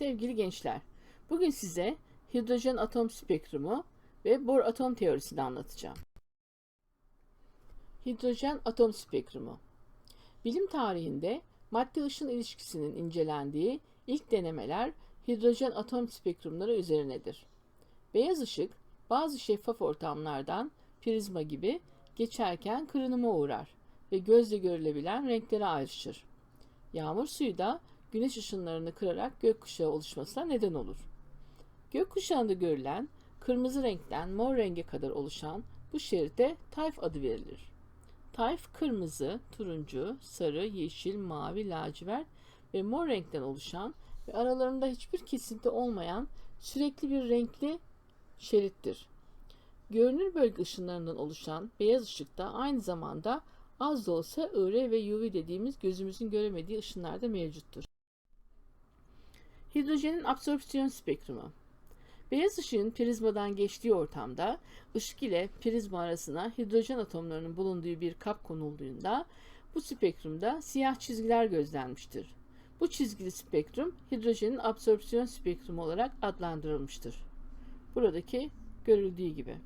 Sevgili gençler, bugün size hidrojen atom spektrumu ve Bohr atom teorisini anlatacağım. Hidrojen atom spektrumu Bilim tarihinde madde ışın ilişkisinin incelendiği ilk denemeler hidrojen atom spektrumları üzerinedir. Beyaz ışık bazı şeffaf ortamlardan prizma gibi geçerken kırınıma uğrar ve gözle görülebilen renklere ayrışır. Yağmur suyu da güneş ışınlarını kırarak gökkuşağı oluşmasına neden olur. Gökkuşağında görülen kırmızı renkten mor renge kadar oluşan bu şerite tayf adı verilir. Tayf kırmızı, turuncu, sarı, yeşil, mavi, lacivert ve mor renkten oluşan ve aralarında hiçbir kesinti olmayan sürekli bir renkli şerittir. Görünür bölge ışınlarından oluşan beyaz ışık da aynı zamanda az da olsa IR ve UV dediğimiz gözümüzün göremediği ışınlar da mevcuttur. Hidrojenin absorpsiyon spektrumu. Beyaz ışığın prizmadan geçtiği ortamda ışık ile prizma arasına hidrojen atomlarının bulunduğu bir kap konulduğunda bu spektrumda siyah çizgiler gözlenmiştir. Bu çizgili spektrum hidrojenin absorpsiyon spektrumu olarak adlandırılmıştır. Buradaki görüldüğü gibi.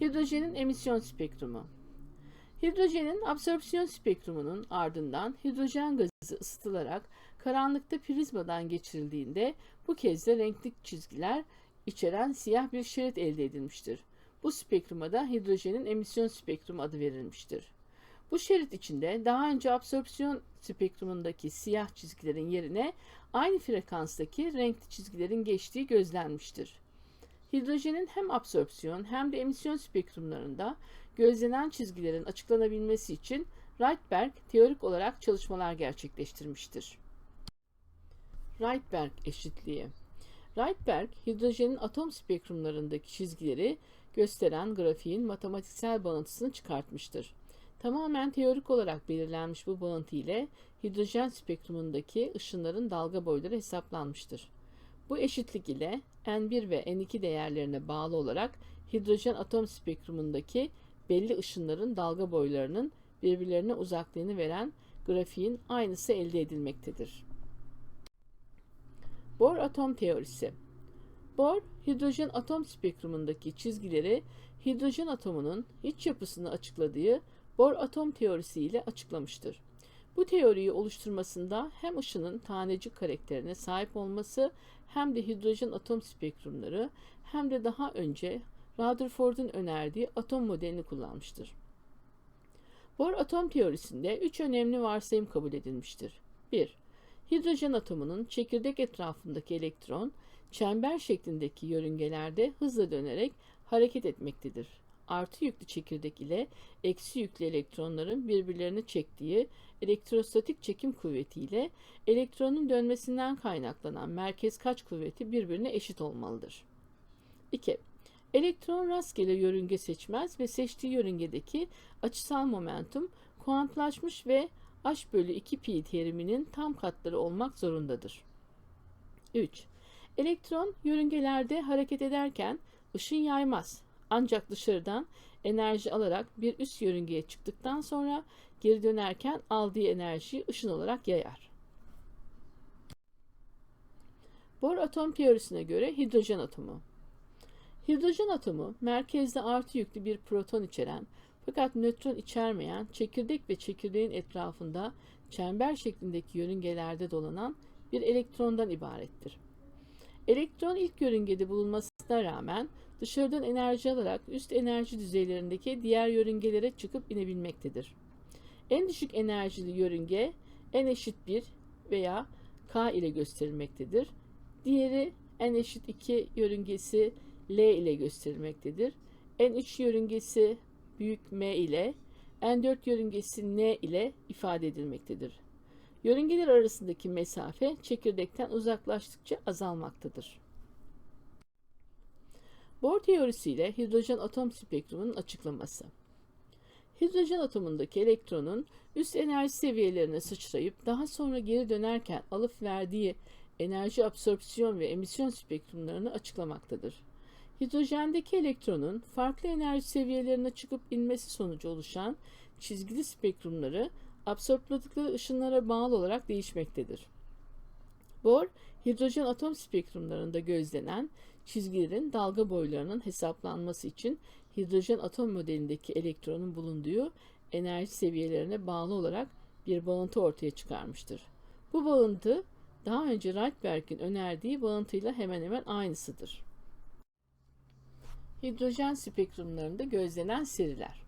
Hidrojenin emisyon spektrumu. Hidrojenin absorpsiyon spektrumunun ardından hidrojen gazı ısıtılarak karanlıkta prizmadan geçirildiğinde bu kez de renkli çizgiler içeren siyah bir şerit elde edilmiştir. Bu spektruma da hidrojenin emisyon spektrumu adı verilmiştir. Bu şerit içinde daha önce absorpsiyon spektrumundaki siyah çizgilerin yerine aynı frekanstaki renkli çizgilerin geçtiği gözlenmiştir. Hidrojenin hem absorpsiyon hem de emisyon spektrumlarında gözlenen çizgilerin açıklanabilmesi için Rydberg teorik olarak çalışmalar gerçekleştirmiştir. Rydberg eşitliği Rydberg, hidrojenin atom spektrumlarındaki çizgileri gösteren grafiğin matematiksel bağıntısını çıkartmıştır. Tamamen teorik olarak belirlenmiş bu bağıntı ile hidrojen spektrumundaki ışınların dalga boyları hesaplanmıştır. Bu eşitlik ile N1 ve N2 değerlerine bağlı olarak hidrojen atom spektrumundaki belli ışınların dalga boylarının birbirlerine uzaklığını veren grafiğin aynısı elde edilmektedir. Bohr atom teorisi Bohr, hidrojen atom spektrumundaki çizgileri hidrojen atomunun iç yapısını açıkladığı Bohr atom teorisi ile açıklamıştır. Bu teoriyi oluşturmasında hem ışının tanecik karakterine sahip olması hem de hidrojen atom spektrumları hem de daha önce Rutherford'un önerdiği atom modelini kullanmıştır. Bohr atom teorisinde üç önemli varsayım kabul edilmiştir. 1. Hidrojen atomunun çekirdek etrafındaki elektron, çember şeklindeki yörüngelerde hızla dönerek hareket etmektedir. Artı yüklü çekirdek ile eksi yüklü elektronların birbirlerini çektiği elektrostatik çekim kuvvetiyle elektronun dönmesinden kaynaklanan merkez kaç kuvveti birbirine eşit olmalıdır. 2. Elektron rastgele yörünge seçmez ve seçtiği yörüngedeki açısal momentum kuantlaşmış ve h bölü 2 pi teriminin tam katları olmak zorundadır. 3. Elektron yörüngelerde hareket ederken ışın yaymaz. Ancak dışarıdan enerji alarak bir üst yörüngeye çıktıktan sonra geri dönerken aldığı enerjiyi ışın olarak yayar. Bohr atom teorisine göre hidrojen atomu. Hidrojen atomu merkezde artı yüklü bir proton içeren fakat nötron içermeyen çekirdek ve çekirdeğin etrafında çember şeklindeki yörüngelerde dolanan bir elektrondan ibarettir. Elektron ilk yörüngede bulunmasına rağmen dışarıdan enerji alarak üst enerji düzeylerindeki diğer yörüngelere çıkıp inebilmektedir. En düşük enerjili yörünge n eşit 1 veya k ile gösterilmektedir. Diğeri n eşit 2 yörüngesi L ile gösterilmektedir. N3 yörüngesi büyük M ile, N4 yörüngesi N ile ifade edilmektedir. Yörüngeler arasındaki mesafe çekirdekten uzaklaştıkça azalmaktadır. Bohr teorisiyle hidrojen atom spektrumunun açıklaması. Hidrojen atomundaki elektronun üst enerji seviyelerine sıçrayıp daha sonra geri dönerken alıp verdiği enerji absorpsiyon ve emisyon spektrumlarını açıklamaktadır. Hidrojendeki elektronun farklı enerji seviyelerine çıkıp inmesi sonucu oluşan çizgili spektrumları absorpladıkları ışınlara bağlı olarak değişmektedir. Bohr, hidrojen atom spektrumlarında gözlenen çizgilerin dalga boylarının hesaplanması için hidrojen atom modelindeki elektronun bulunduğu enerji seviyelerine bağlı olarak bir bağıntı ortaya çıkarmıştır. Bu bağıntı daha önce Rydberg'in önerdiği bağıntıyla hemen hemen aynısıdır. Hidrojen spektrumlarında gözlenen seriler.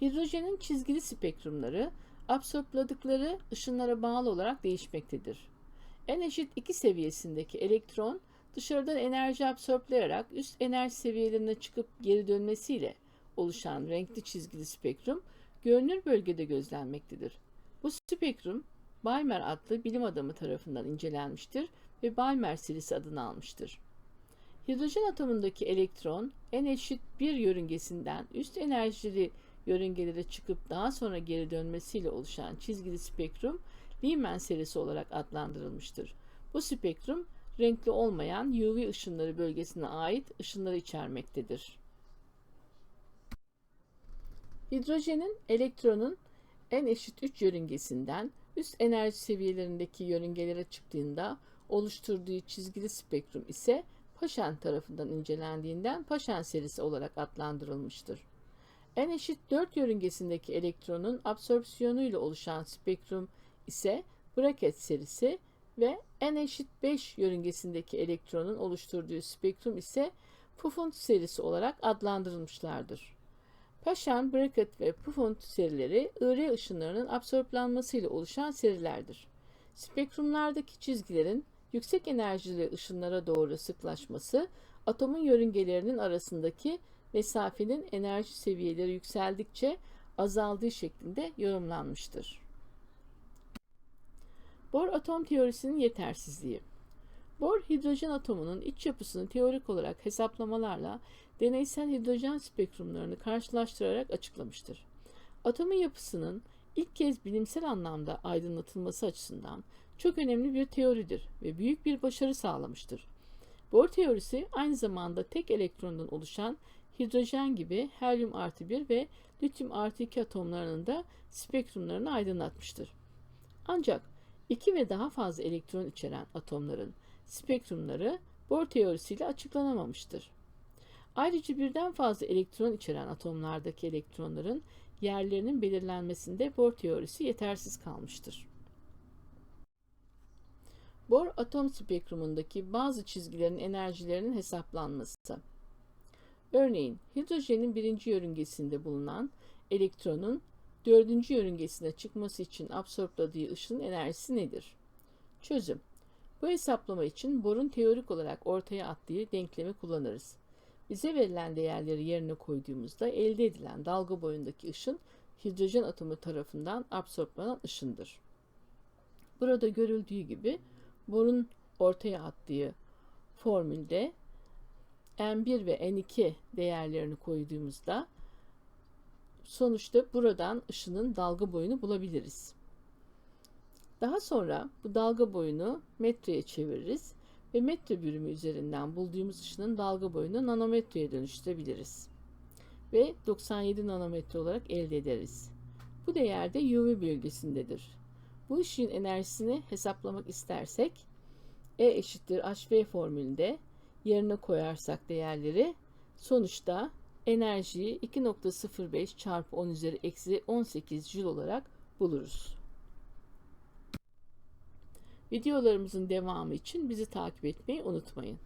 Hidrojenin çizgili spektrumları absorpladıkları ışınlara bağlı olarak değişmektedir. En eşit 2 seviyesindeki elektron dışarıdan enerji absorplayarak üst enerji seviyelerine çıkıp geri dönmesiyle oluşan renkli çizgili spektrum görünür bölgede gözlenmektedir. Bu spektrum Balmer adlı bilim adamı tarafından incelenmiştir ve Balmer serisi adını almıştır. Hidrojen atomundaki elektron en eşit bir yörüngesinden üst enerjili yörüngelere çıkıp daha sonra geri dönmesiyle oluşan çizgili spektrum Lyman serisi olarak adlandırılmıştır. Bu spektrum renkli olmayan UV ışınları bölgesine ait ışınları içermektedir. Hidrojenin elektronun en eşit 3 yörüngesinden üst enerji seviyelerindeki yörüngelere çıktığında oluşturduğu çizgili spektrum ise Paşen tarafından incelendiğinden Paşen serisi olarak adlandırılmıştır. En eşit 4 yörüngesindeki elektronun absorpsiyonuyla oluşan spektrum ise Bracket serisi ve en eşit 5 yörüngesindeki elektronun oluşturduğu spektrum ise Pfund serisi olarak adlandırılmışlardır. Paşan, Bracket ve Pfund serileri IR ışınlarının absorplanmasıyla oluşan serilerdir. Spektrumlardaki çizgilerin yüksek enerjili ışınlara doğru sıklaşması, atomun yörüngelerinin arasındaki mesafenin enerji seviyeleri yükseldikçe azaldığı şeklinde yorumlanmıştır. Bohr atom teorisinin yetersizliği. Bohr hidrojen atomunun iç yapısını teorik olarak hesaplamalarla deneysel hidrojen spektrumlarını karşılaştırarak açıklamıştır. Atomun yapısının ilk kez bilimsel anlamda aydınlatılması açısından çok önemli bir teoridir ve büyük bir başarı sağlamıştır. Bohr teorisi aynı zamanda tek elektrondan oluşan hidrojen gibi helyum artı 1 ve lityum artı 2 atomlarının da spektrumlarını aydınlatmıştır. Ancak iki ve daha fazla elektron içeren atomların spektrumları Bohr teorisiyle açıklanamamıştır. Ayrıca birden fazla elektron içeren atomlardaki elektronların yerlerinin belirlenmesinde Bohr teorisi yetersiz kalmıştır. Bohr atom spektrumundaki bazı çizgilerin enerjilerinin hesaplanması. Örneğin hidrojenin birinci yörüngesinde bulunan elektronun dördüncü yörüngesine çıkması için absorpladığı ışın enerjisi nedir? Çözüm. Bu hesaplama için Bohr'un teorik olarak ortaya attığı denklemi kullanırız. Bize verilen değerleri yerine koyduğumuzda elde edilen dalga boyundaki ışın hidrojen atomu tarafından absorplanan ışındır. Burada görüldüğü gibi Bohr'un ortaya attığı formülde N1 ve N2 değerlerini koyduğumuzda sonuçta buradan ışının dalga boyunu bulabiliriz. Daha sonra bu dalga boyunu metreye çeviririz ve metre bürümü üzerinden bulduğumuz ışının dalga boyunu nanometreye dönüştürebiliriz. Ve 97 nanometre olarak elde ederiz. Bu değer de UV bölgesindedir. Bu ışığın enerjisini hesaplamak istersek E eşittir HV formülünde yerine koyarsak değerleri sonuçta enerjiyi 2.05 çarpı 10 üzeri eksi 18 jül olarak buluruz. Videolarımızın devamı için bizi takip etmeyi unutmayın.